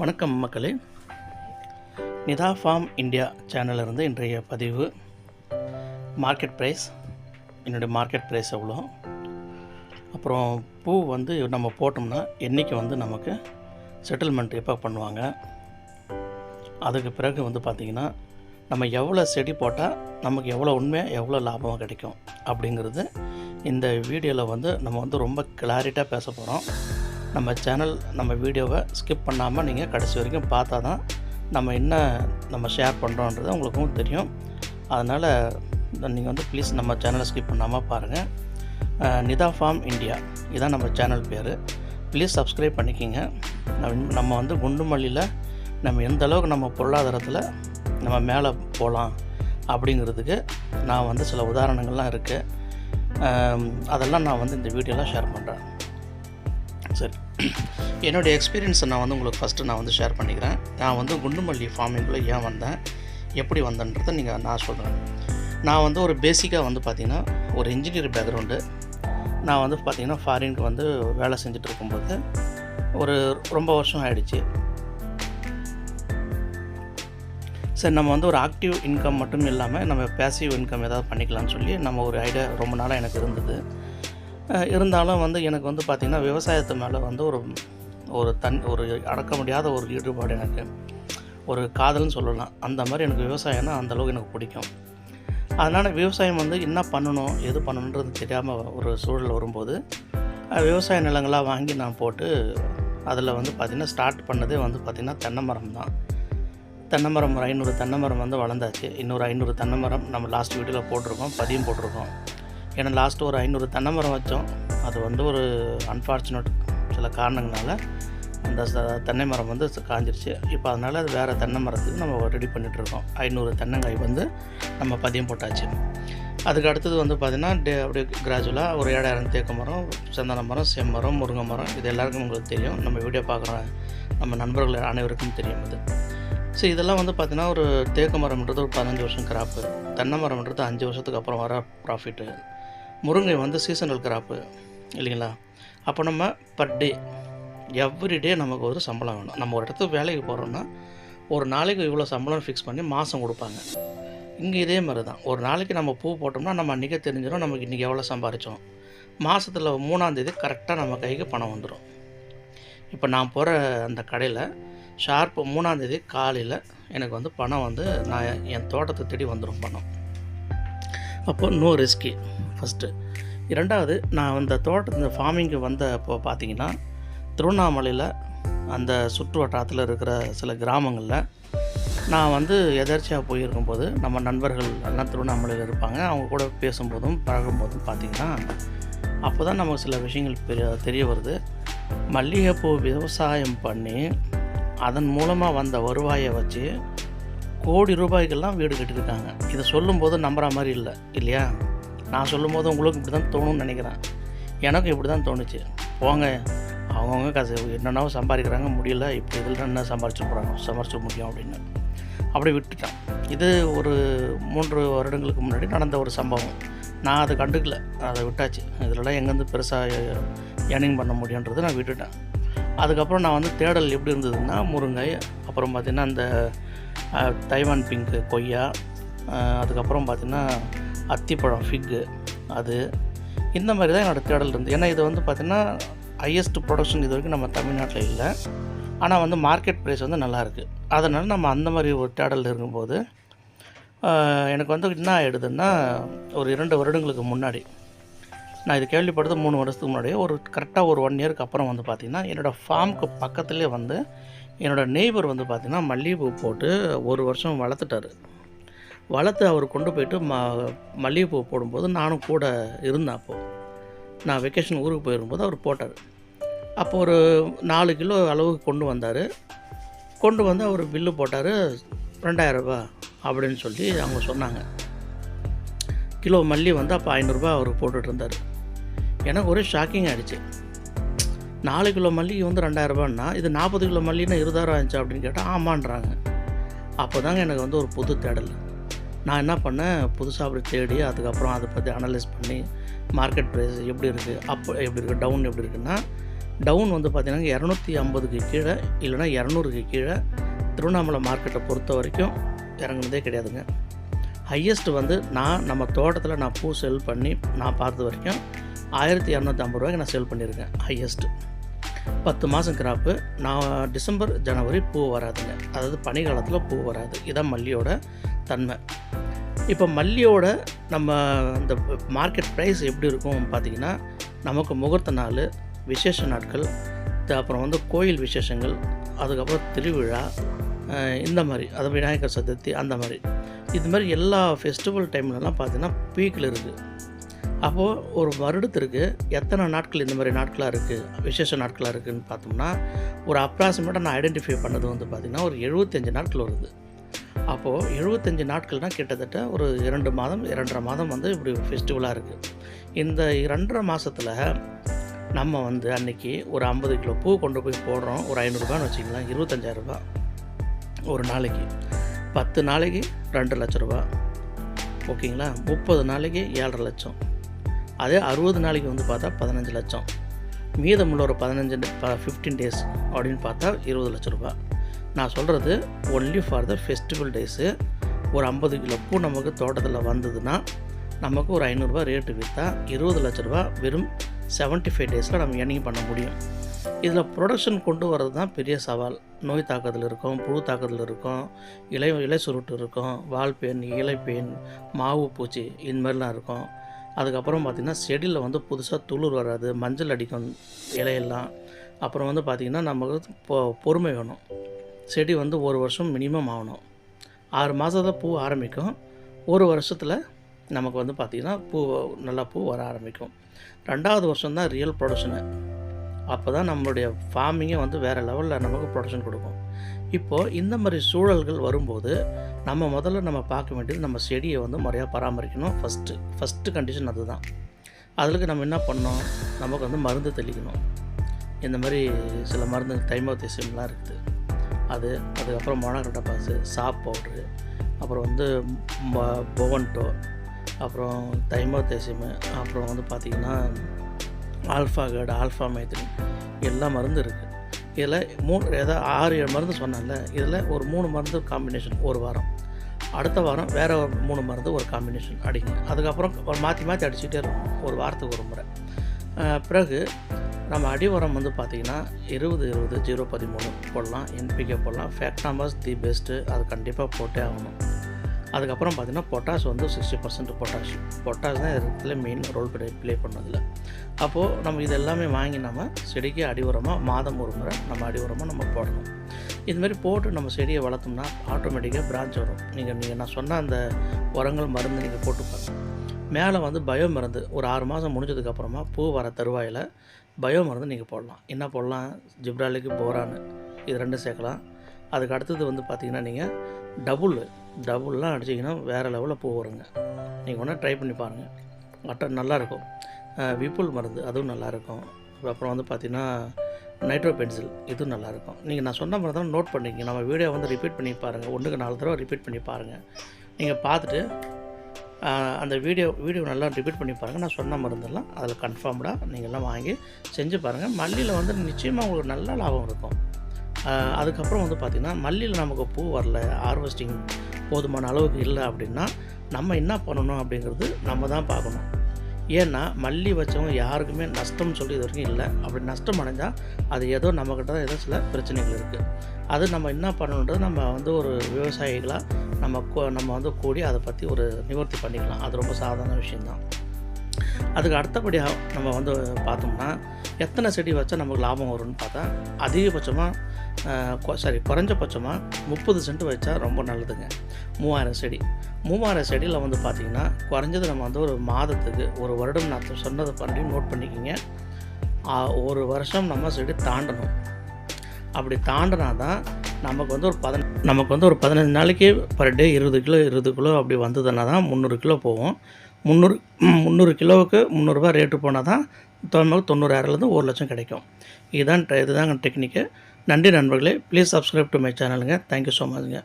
வணக்கம் மக்களே. Nita form India சேனலிருந்து இன்றைய பதிவு. Market price. என்னுடைய மார்க்கெட் ப்ரைஸ் எவ்வளோ? அப்புறம் பூ வந்து நம்ம போட்டோம்னா என்றைக்கு வந்து நமக்கு செட்டில்மெண்ட் எப்போ பண்ணுவாங்க? அதுக்கு பிறகு வந்து பார்த்திங்கன்னா நம்ம எவ்வளோ செடி போட்டால் நமக்கு எவ்வளோ உண்மையாக எவ்வளோ லாபம் கிடைக்கும் அப்படிங்கிறது இந்த வீடியோவில் வந்து நம்ம வந்து ரொம்ப கிளாரிட்டாக பேச போகிறோம் நம்ம சேனல் நம்ம வீடியோவை ஸ்கிப் பண்ணாமல் நீங்கள் கடைசி வரைக்கும் பார்த்தா தான் நம்ம என்ன நம்ம ஷேர் பண்ணுறோன்றது உங்களுக்கும் தெரியும். அதனால் நீங்கள் வந்து ப்ளீஸ் நம்ம சேனலை ஸ்கிப் பண்ணாமல் பாருங்கள் நிதா ஃபார்ம் இந்தியா இதான் நம்ம சேனல் பேர். ப்ளீஸ் சப்ஸ்கிரைப் பண்ணிக்கிங்க. நம்ம- வந்து குண்டுமல்லியில் நம்ம எந்த அளவுக்கு நம்ம பொருளாதாரத்தில் நம்ம மேலே போகலாம் அப்படிங்கிறதுக்கு நான் வந்து சில உதாரணங்கள்லாம் இருக்குது அதெல்லாம் நான் வந்து இந்த வீடியோவில் ஷேர் பண்ணுறேன் சரி. என்னுடைய எக்ஸ்பீரியன்ஸை நான் வந்து உங்களுக்கு ஃபஸ்ட்டு நான் வந்து ஷேர் பண்ணிக்கிறேன். நான் வந்து குண்டுமல்லி ஃபார்மிங்குள்ளே ஏன் வந்தேன்? எப்படி வந்தேன்றதை நீங்கள் நான் சொல்கிறேன் நான் வந்து ஒரு பேசிக்காக வந்து பார்த்திங்கன்னா ஒரு இன்ஜினியர் பேக்ரவுண்டு நான் வந்து பார்த்திங்கன்னா ஃபாரினுக்கு வந்து வேலை செஞ்சுட்டு இருக்கும்போது ஒரு ரொம்ப வருஷம் ஆகிடுச்சு சரி நம்ம வந்து ஒரு ஆக்டிவ் இன்கம் மட்டும் இல்லாமல் நம்ம பேசிவ் இன்கம் ஏதாவது பண்ணிக்கலாம்னு சொல்லி நம்ம ஒரு ஐடியா ரொம்ப நாளாக எனக்கு இருந்தது. இருந்தாலும் வந்து எனக்கு வந்து பார்த்திங்கன்னா விவசாயத்து மேலே வந்து ஒரு ஒரு தன் ஒரு அடக்க முடியாத ஒரு ஈடுபாடு எனக்கு. ஒரு காதல்னு சொல்லலாம். அந்த மாதிரி எனக்கு விவசாயம்னா அந்தளவுக்கு எனக்கு பிடிக்கும். அதனால் விவசாயம் வந்து என்ன பண்ணணும் எது பண்ணணுன்றது தெரியாமல் ஒரு சூழல் வரும்போது விவசாய நிலங்களாக வாங்கி நான் போட்டு அதில் வந்து பார்த்திங்கன்னா ஸ்டார்ட் பண்ணதே வந்து பார்த்திங்கன்னா தென்னை மரம் தான். தென்னை மரம் ஒரு ஐநூறு தென்னை மரம் வந்து வளர்ந்தாச்சு. இன்னொரு ஐநூறு தென்னை மரம் நம்ம லாஸ்ட் வீடியோவில் போட்டிருக்கோம் பதியம் போட்டிருக்கோம். ஏன்னா லாஸ்ட்டு ஒரு ஐநூறு தென்னை மரம் வச்சோம். அது வந்து ஒரு அன்ஃபார்ச்சுனேட் சில காரணங்களால அந்த தென்னை மரம் வந்து காஞ்சிருச்சு. இப்போ அதனால் அது வேறு தென்னை மரத்துக்கு நம்ம ரெடி பண்ணிகிட்ருக்கோம் ஐநூறு தென்னங்காய் வந்து நம்ம பதியம் போட்டாச்சு. அதுக்கு அடுத்தது வந்து பார்த்திங்கன்னா டே அப்படியே கிராஜுவலாக ஒரு ஏழாயிரம் தேக்கு மரம் சந்தன மரம் செம்மரம் முருங்கை மரம் இது எல்லாருக்கும் உங்களுக்கு தெரியும். நம்ம வீடியோ பார்க்குற நம்ம நண்பர்கள் அனைவருக்கும் தெரியும் இது. ஸோ இதெல்லாம் வந்து பார்த்திங்கன்னா ஒரு தேக்கு மரம்ன்றது ஒரு பதினஞ்சு வருஷம் கிராப்பு தென்னை மரம்ன்றது அஞ்சு வருஷத்துக்கு அப்புறம் வர ப்ராஃபிட்டு முருங்கை வந்து சீசனல் கிராப்பு இல்லைங்களா? அப்போ நம்ம பர் டே எவ்ரிடே நமக்கு ஒரு சம்பளம் வேணும். நம்ம ஒரு இடத்துக்கு வேலைக்கு போகிறோம்னா ஒரு நாளைக்கு இவ்வளோ சம்பளம் ஃபிக்ஸ் பண்ணி மாதம் கொடுப்பாங்க. இங்கே இதே மாதிரி தான் ஒரு நாளைக்கு நம்ம பூ போட்டோம்னா நம்ம அன்றைக்கே தெரிஞ்சிடும் நமக்கு இன்றைக்கி எவ்வளோ சம்பாரித்தோம் மாதத்தில் மூணாந்தேதி கரெக்டாக நம்ம கைக்கு பணம் வந்துடும் இப்போ நான் போகிற அந்த கடையில் ஷார்ப்பு மூணாந்தேதி காலையில் எனக்கு வந்து பணம் வந்து நான் என் தோட்டத்தை தேடி வந்துடும் பணம். அப்போ நோ ரிஸ்கி ஃபஸ்ட்டு இரண்டாவது நான் அந்த தோட்டத்து இந்த ஃபார்மிங்கு வந்த அப்போ பார்த்தீங்கன்னா திருவண்ணாமலையில் அந்த சுற்று வட்டாரத்தில் இருக்கிற சில கிராமங்களில் நான் வந்து எதர்ச்சியாக போயிருக்கும்போது நம்ம நண்பர்கள் எல்லாம் திருவண்ணாமலையில் இருப்பாங்க. அவங்க கூட பேசும்போதும் பழகும்போதும் பார்த்திங்கன்னா அப்போ தான் நமக்கு சில விஷயங்கள் பெரிய தெரிய வருது. மல்லிகைப்பூ விவசாயம் பண்ணி அதன் மூலமாக வந்த வருவாயை வச்சு கோடி ரூபாய்க்கெல்லாம் வீடு கட்டியிருக்காங்க. இதை சொல்லும்போது நம்புற மாதிரி இல்லை இல்லையா? நான் சொல்லும்போது உங்களுக்கு இப்படி தான் தோணும்னு நினைக்கிறேன். எனக்கும் இப்படி தான் தோணுச்சு. போங்க அவங்கவுங்க காசு என்னென்னவோ சம்பாதிக்கிறாங்க முடியல இப்போ இதில் என்ன சம்பாரிச்சு போகிறாங்க சம்பாரிச்சு முடியும் அப்படின்னு. அப்படி விட்டுட்டேன் இது ஒரு மூன்று வருடங்களுக்கு முன்னாடி நடந்த ஒரு சம்பவம். நான் அதை கண்டுக்கல. அதை விட்டாச்சு. இதிலலாம் எங்கேருந்து பெருசாக ஏர்னிங் பண்ண முடியுன்றது நான் விட்டுட்டேன். அதுக்கப்புறம் நான் வந்து தேடல் எப்படி இருந்ததுன்னா முருங்கை அப்புறம் பார்த்திங்கன்னா அந்த தைவான் பிங்க்கு கொய்யா அதுக்கப்புறம் பார்த்திங்கன்னா அத்திப்பழம் ஃபிக்கு அது. இந்த மாதிரி தான் என்னோடய தேடல் இருந்து ஏன்னா இது வந்து பார்த்திங்கன்னா ஹையஸ்ட் ப்ரொடக்ஷன் இது வரைக்கும் நம்ம தமிழ்நாட்டில் இல்லை. ஆனால் வந்து மார்க்கெட் ப்ரைஸ் வந்து நல்லாயிருக்கு அதனால் நம்ம அந்த மாதிரி ஒரு தேடல் இருக்கும்போது எனக்கு வந்து என்ன ஆகிடுதுன்னா ஒரு இரண்டு வருடங்களுக்கு முன்னாடி நான் இது கேள்விப்பட்டது மூணு வருஷத்துக்கு முன்னாடி ஒரு கரெக்டாக ஒரு ஒன் இயருக்கு அப்புறம் வந்து பார்த்திங்கன்னா என்னோடய ஃபார்முக்கு பக்கத்துலேயே வந்து என்னோடய நெய்பர் வந்து பார்த்திங்கன்னா மல்லிகைப்பூ போட்டு ஒரு வருஷம் வளர்த்துட்டாரு. வளர்த்து அவர் கொண்டு போயிட்டு ம மல்லிகைப்பூ போடும்போது நானும் கூட இருந்தேன் அப்போது நான் வெக்கேஷன் ஊருக்கு போயிருக்கும்போது அவர் போட்டார். அப்போ ஒரு நாலு கிலோ அளவுக்கு கொண்டு வந்தார். கொண்டு வந்து அவர் பில்லு போட்டார் ரெண்டாயிரரூபா அப்படின்னு சொல்லி அவங்க சொன்னாங்க. கிலோ மல்லி வந்து அப்போ ஐநூறுரூபா அவர் போட்டுட்ருந்தார் எனக்கு ஒரே ஷாக்கிங் ஆகிடுச்சு நாலு கிலோ மல்லிகை வந்து ரெண்டாயிரரூபான்னா இது நாற்பது கிலோ மல்லின்னா இருபதாயிரம் ஆச்சு அப்படின்னு கேட்டால் ஆமான்றாங்க. அப்போ தாங்க எனக்கு வந்து ஒரு புது தேடல். நான் என்ன பண்ணேன் புதுசாக அப்படி தேடி அதுக்கப்புறம் அதை பற்றி அனலைஸ் பண்ணி மார்க்கெட் ப்ரைஸ் எப்படி இருக்குது அப் எப்படி இருக்குது டவுன் எப்படி இருக்குன்னா டவுன் வந்து பார்த்திங்கன்னா இரநூத்தி ஐம்பதுக்கு கீழே இல்லைனா இரநூறுக்கு கீழே திருவண்ணாமலை மார்க்கெட்டை பொறுத்த வரைக்கும் இறங்குனதே கிடையாதுங்க. ஹையஸ்ட் வந்து நான் நம்ம தோட்டத்தில் நான் பூ செல் பண்ணி நான் பார்த்த வரைக்கும் ஆயிரத்தி இரநூத்தி ஐம்பது ரூபாய்க்கு நான் செல் பண்ணியிருக்கேன் ஹையஸ்ட்டு பத்து மாதம் கிராப்பு நான் டிசம்பர் ஜனவரி பூ வராதுங்க. அதாவது பனிக்காலத்தில் பூ வராது. இதான் மல்லியோட தன்மை. இப்போ மல்லியோட நம்ம இந்த மார்க்கெட் ப்ரைஸ் எப்படி இருக்கும் பார்த்திங்கன்னா நமக்கு முகூர்த்த நாள் விசேஷ நாட்கள் அப்புறம் வந்து கோயில் விசேஷங்கள் அதுக்கப்புறம் திருவிழா இந்த மாதிரி அது விநாயகர் சதுர்த்தி அந்த மாதிரி. இது மாதிரி எல்லா ஃபெஸ்டிவல் டைம்லலாம் பார்த்தீங்கன்னா பீக்கில் இருக்குது அப்போது ஒரு வருடத்திற்கு எத்தனை நாட்கள் இந்த மாதிரி நாட்களாக இருக்குது விசேஷ நாட்களாக இருக்குதுன்னு பார்த்தோம்னா ஒரு அப்ராக்சிமேட்டாக நான் ஐடென்டிஃபை பண்ணது வந்து பார்த்திங்கன்னா ஒரு எழுபத்தஞ்சு நாட்கள் வருது. அப்போது எழுபத்தஞ்சு நாட்கள்னால் கிட்டத்தட்ட ஒரு இரண்டு மாதம் இரண்டரை மாதம் வந்து இப்படி ஃபெஸ்டிவலாக இருக்குது இந்த இரண்டரை மாதத்தில் நம்ம வந்து அன்றைக்கி ஒரு ஐம்பது கிலோ பூ கொண்டு போய் போடுறோம் ஒரு ஐநூறுரூபான்னு வச்சுக்கலாம் இருபத்தஞ்சாயிரரூபா ஒரு நாளைக்கு. பத்து நாளைக்கு ரெண்டு லட்ச ரூபா. ஓகேங்களா? முப்பது நாளைக்கு ஏழரை லட்சம். அதே அறுபது நாளைக்கு வந்து பார்த்தா பதினஞ்சு லட்சம். மீதமுள்ள ஒரு பதினஞ்சு ஃபிஃப்டீன் டேஸ் அப்படின்னு பார்த்தா இருபது லட்ச ரூபா. நான் சொல்கிறது only for the festival days ஒரு ஐம்பது கிலோ பூ நமக்கு தோட்டத்தில் வந்ததுன்னா நமக்கு ஒரு ஐநூறுரூவா ரேட்டு விற்றா இருபது லட்ச ரூபா வெறும் 75 ஃபைவ் டேஸில் நம்ம எர்னிங் பண்ண முடியும். இதில் ப்ரொடக்ஷன் கொண்டு வர்றது தான் பெரிய சவால். நோய் தாக்குதல் இருக்கும் புழு தாக்குதல் இருக்கும் இலை இலை சுருட்டு இருக்கும் வால் பெயின் இலை பெயின் மாவு பூச்சி இந்த மாதிரிலாம் இருக்கும். அதுக்கப்புறம் பார்த்திங்கன்னா செடியில் வந்து புதுசாக துளிர் வராது மஞ்சள் அடிக்கும் இலையெல்லாம். அப்புறம் வந்து பார்த்திங்கன்னா நமக்கு பொ பொறுமை வேணும். செடி வந்து ஒரு வருஷம் மினிமம் ஆகணும். ஆறு மாதத்தில் பூ ஆரம்பிக்கும். ஒரு வருஷத்தில் நமக்கு வந்து பார்த்திங்கன்னா பூ நல்லா பூ வர ஆரம்பிக்கும். ரெண்டாவது வருஷம் தான் ரியல் ப்ரொடக்ஷனு அப்போ தான் நம்மளுடைய ஃபார்மிங்கே வந்து வேறு லெவலில் நமக்கு ப்ரொடக்ஷன் கொடுக்கும். இப்போது இந்த மாதிரி சூழல்கள் வரும்போது நம்ம முதல்ல நம்ம பார்க்க வேண்டியது நம்ம செடியை வந்து முறையாக பராமரிக்கணும். ஃபஸ்ட்டு ஃபஸ்ட்டு கண்டிஷன் அதுதான். அதுக்கு நம்ம என்ன பண்ணோம் நமக்கு வந்து மருந்து தெளிக்கணும். இந்த மாதிரி சில மருந்து தைமோத்திசியம்லாம் இருக்குது. அது அதுக்கப்புறம் மொனகட்ட பாசு சாப் பவுட்ரு அப்புறம் வந்து பொவன்டோ அப்புறம் தைமோத்தேசியமு அப்புறம் வந்து பார்த்திங்கன்னா ஆல்ஃபா கேடு ஆல்ஃபா மைத்ரின் எல்லா மருந்து இருக்குது இதில் மூணு ஏதாவது ஆறு ஏழு மருந்து சொன்னால இதில் ஒரு மூணு மருந்து காம்பினேஷன் ஒரு வாரம். அடுத்த வாரம் வேறு ஒரு மூணு மருந்து ஒரு காம்பினேஷன் அடிங்க அதுக்கப்புறம் ஒரு மாற்றி மாற்றி அடிச்சுட்டே இருக்கும் ஒரு வாரத்துக்கு ஒரு முறை. பிறகு நம்ம அடி உரம் வந்து பார்த்திங்கன்னா இருபது இருபது ஜீரோ பதிமூணு போடலாம். என்பிகே போடலாம். ஃபேக்டாமஸ் தி பெஸ்ட்டு அது கண்டிப்பாக போட்டே ஆகணும். அதுக்கப்புறம் பார்த்திங்கன்னா பொட்டாஷ் வந்து சிக்ஸ்டி பர்சன்ட் பொட்டாஷ் பொட்டாஷ் தான் இடத்துல மெயின் ரோல் ப்ளே ப்ளே பண்ணதில்ல அப்போது நம்ம இது எல்லாமே வாங்கி நம்ம செடிக்கு அடி உரமாக மாதம் ஒரு முறை நம்ம அடி உரமாக நம்ம போடணும். இதுமாரி போட்டு நம்ம செடியை வளர்த்தோம்னா ஆட்டோமேட்டிக்காக பிரான்ச் வரும். நீங்கள் நீங்கள் நான் சொன்ன அந்த உரங்கள் மருந்து நீங்கள் போட்டு பாருங்கள் மேலே வந்து பயோ மருந்து ஒரு ஆறு மாதம் முடிஞ்சதுக்கப்புறமா பூ வர தருவாயில் பயோ மருந்து நீங்கள் போடலாம். என்ன போடலாம்? ஜிப்ராலிக்கு போரானு இது ரெண்டும் சேர்க்கலாம். அதுக்கு அடுத்தது வந்து பார்த்திங்கன்னா நீங்கள் டபுள் டபுள்லாம் அடிச்சிங்கன்னா வேறு லெவலில் பூ வருங்க நீங்கள் ஒன்றா ட்ரை பண்ணி பாருங்கள் அட்டை நல்லாயிருக்கும். விப்புல் மருந்து அதுவும் நல்லாயிருக்கும். அப்புறம் வந்து பார்த்திங்கன்னா நைட்ரோ பென்சில் இதுவும் நல்லாயிருக்கும். நீங்கள் நான் சொன்ன மாதிரி தான் நோட் பண்ணிக்கங்க. நம்ம வீடியோ வந்து ரிப்பீட் பண்ணி பாருங்கள் ஒன்றுக்கு நாலு தடவை ரிப்பீட் பண்ணி பாருங்கள் நீங்கள் பார்த்துட்டு அந்த வீடியோ வீடியோ நல்லா ரிப்பீட் பண்ணி பாருங்கள் நான் சொன்ன மருந்தெல்லாம் அதில் கன்ஃபார்ம்டாக நீங்கள்லாம் வாங்கி செஞ்சு பாருங்கள் மல்லியில் வந்து நிச்சயமாக உங்களுக்கு நல்ல லாபம் இருக்கும். அதுக்கப்புறம் வந்து பார்த்திங்கன்னா மல்லியில் நமக்கு பூ வரல ஹார்வெஸ்டிங் போதுமான அளவுக்கு இல்லை அப்படின்னா நம்ம என்ன பண்ணணும் அப்படிங்கிறது நம்ம தான் பார்க்கணும். ஏன்னா மல்லி வச்சவங்க யாருக்குமே நஷ்டம்னு சொல்லி இது வரைக்கும் இல்லை. அப்படி நஷ்டம் அடைஞ்சால் அது ஏதோ நம்மக்கிட்ட தான் ஏதோ சில பிரச்சனைகள் இருக்குது அது நம்ம என்ன பண்ணணுன்றது நம்ம வந்து ஒரு விவசாயிகளாக நம்ம நம்ம வந்து கூடி அதை பற்றி ஒரு நிவர்த்தி பண்ணிக்கலாம். அது ரொம்ப சாதாரண விஷயந்தான் அதுக்கு அடுத்தபடியாக நம்ம வந்து பார்த்தோம்னா எத்தனை செடி வச்சா நமக்கு லாபம் வரும்னு பார்த்தா அதிகபட்சமாக சாரி குறைஞ்சபட்சமாக முப்பது சென்ட் வச்சா ரொம்ப நல்லதுங்க. மூவாயிரம் செடி. மூவாயிரம் செடியில் வந்து பார்த்திங்கன்னா குறைஞ்சது நம்ம வந்து ஒரு மாதத்துக்கு ஒரு வருடம் நான் சொன்னதை பண்ணி நோட் பண்ணிக்கிங்க. ஒரு வருஷம் நம்ம செடி தாண்டணும். அப்படி தாண்டினா தான் நமக்கு வந்து ஒரு பதின நமக்கு வந்து ஒரு பதினஞ்சு நாளைக்கு பர் டே இருபது கிலோ இருபது கிலோ அப்படி வந்ததுன்னா தான் முந்நூறு கிலோ போகும். முந்நூறு முந்நூறு கிலோவுக்கு முந்நூறுரூவா ரேட்டு போனால் தான் தொண்ணூறு தொண்ணூறாயிரம்லேருந்து ஒரு லட்சம் கிடைக்கும். இதுதான் இதுதாங்க டெக்னிக்கு நன்றி நண்பர்களே. ப்ளீஸ் சப்ஸ்கிரைப் டு மை சேனலுங்க தேங்க்யூ ஸோ மச்ங்க